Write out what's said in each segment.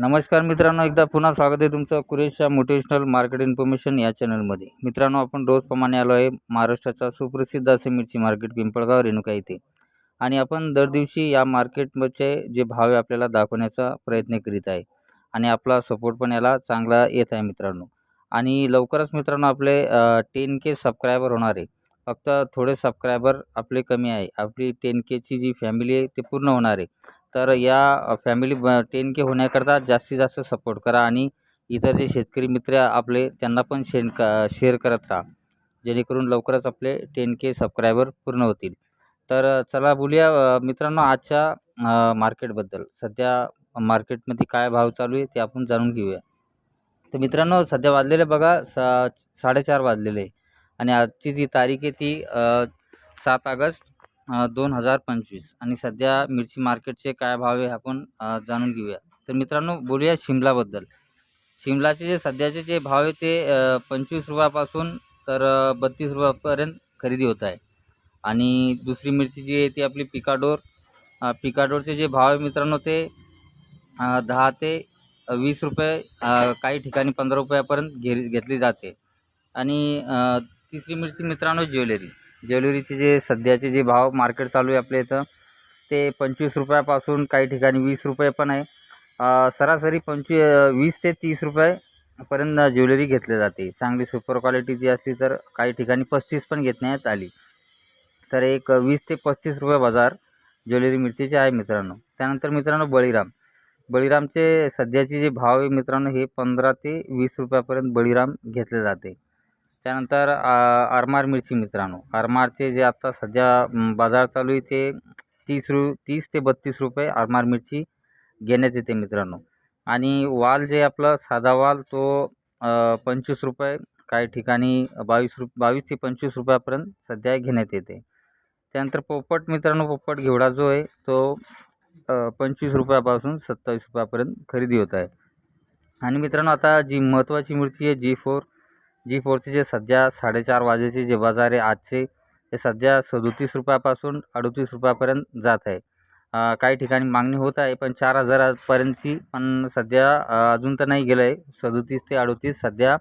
नमस्कार मित्रांनो एकदा पुन्हा स्वागत आहे तुमचं कुरेशच्या मोटिवेशनल मार्केट इन्फॉर्मेशन या चॅनलमध्ये मित्रांनो आपण रोजप्रमाणे आलो आहे महाराष्ट्राचा सुप्रसिद्ध असे मिरची मार्केट पिंपळगाव रेणुका येथे आणि आपण दर दिवशी या मार्केटमध्ये जे भाव आहे आपल्याला दाखवण्याचा प्रयत्न करीत आहे. आणि आपला सपोर्ट पण याला चांगला येत आहे मित्रांनो. आणि लवकरच मित्रांनो आपले टेन के सबस्क्रायबर होणार आहे. फक्त थोडे सबस्क्रायबर आपले कमी आहे. आपली टेन केची जी फॅमिली आहे ते पूर्ण होणार आहे. तर या फॅमिली ब टेन के होण्याकरता जास्तीत जास्त सपोर्ट करा आणि इतर जे शेतकरी मित्र आपले त्यांना पण शेण क शेअर करत राहा. जेणेकरून लवकरच आपले टेन के सबस्क्रायबर पूर्ण होतील. तर चला बोलूया मित्रांनो आजच्या मार्केटबद्दल सध्या मार्केटमध्ये काय भाव चालू आहे ते आपण जाणून घेऊया. तर मित्रांनो सध्या वाजलेले बघा सा साडेचार वाजलेले आहे. आणि आजची जी तारीख आहे ती सात ऑगस्ट दोन हजार पंचवीस. आणि सध्या मिरची मार्केटचे काय भाव आहे आपण जाणून घेऊया. तर मित्रांनो बोलूया शिमलाबद्दल. शिमलाचे जे सध्याचे जे भाव आहे ते पंचवीस रुपयापासून तर बत्तीस रुपयापर्यंत खरेदी होत आहे. आणि दुसरी मिरची जी आहे ती आपली पिकाडोर. पिकाडोरचे जे भाव आहे मित्रांनो ते दहा ते वीस रुपये काही ठिकाणी पंधरा रुपयापर्यंत घे घेतली जाते. आणि तिसरी मिरची मित्रांनो ज्वेलरी. ज्वेलरीचे जे सध्याचे जे भाव मार्केट चालू आहे आपल्या इथं ते पंचवीस रुपयापासून काही ठिकाणी वीस रुपये पण आहे. सरासरी पंचवी वीस ते तीस रुपयेपर्यंत ज्वेलरी घेतली जाते. चांगली सुपर क्वालिटीची असली तर काही ठिकाणी पस्तीस पण घेतण्यात आली. तर एक वीस ते पस्तीस रुपये बाजार ज्वेलरी मिरचीचे आहे मित्रांनो. त्यानंतर मित्रांनो बळीराम. बळीरामचे सध्याचे जे भाव आहे मित्रांनो हे पंधरा ते वीस रुपयापर्यंत बळीराम घेतले जाते. त्यानंतर आरमार मिरची मित्रांनो. आरमारचे जे आत्ता सध्या बाजार चालू आहे ते तीस रु तीस ते बत्तीस रुपये आरमार मिरची घेण्यात येते मित्रांनो. आणि वाल जे आपलं साधा वाल तो पंचवीस रुपये काही ठिकाणी बावीस रुप बावीस ते पंचवीस रुपयापर्यंत सध्या घेण्यात येते. त्यानंतर पोपट मित्रांनो पोपट घेवडा जो आहे तो पंचवीस रुपयापासून सत्तावीस रुपयापर्यंत खरेदी होत आहे. आणि मित्रांनो आता जी महत्त्वाची मिरची आहे जी फोर जी फोरचे जे सध्या साडेचार वाजेचे जे बाजार आहे आजचे ते सध्या सदोतीस रुपयापासून अडतीस रुपयापर्यंत जात आहे. काही ठिकाणी मागणी होत आहे पण चार हजारापर्यंतची पण सध्या अजून तर नाही गेलं आहे सदोतीस ते अडतीस सध्या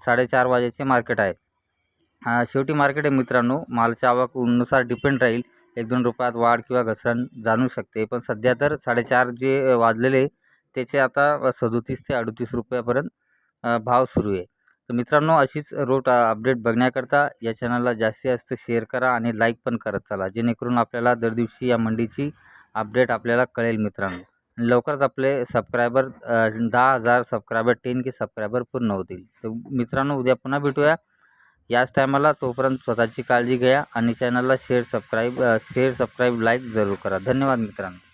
साडेचार वाजेचे मार्केट आहे. शेवटी मार्केट आहे मित्रांनो मालच्या आवकनुसार डिपेंड राहील. एक दोन रुपयात वाढ किंवा घसरण जाणू शकते पण सध्या तर साडेचार जे वाजलेले त्याचे आता सदोतीस ते अडतीस रुपयापर्यंत भाव सुरू आहे. तर मित्रांनो अशीच रोट अपडेट बघण्याकरता या चॅनलला जास्तीत जास्त शेअर करा आणि लाईक पण करत चला जेणेकरून आपल्याला दर दिवशी या मंडीची अपडेट आपल्याला कळेल मित्रांनो. लवकरच आपले सबस्क्रायबर दहा हजार सबस्क्रायबर टेन के सबस्क्रायबर पूर्ण होतील. तर मित्रांनो उद्या पुन्हा भेटूया. याच टायमाला तोपर्यंत स्वतःची काळजी घ्या आणि चॅनलला share subscribe share subscribe like जरूर करा. धन्यवाद मित्रांनो.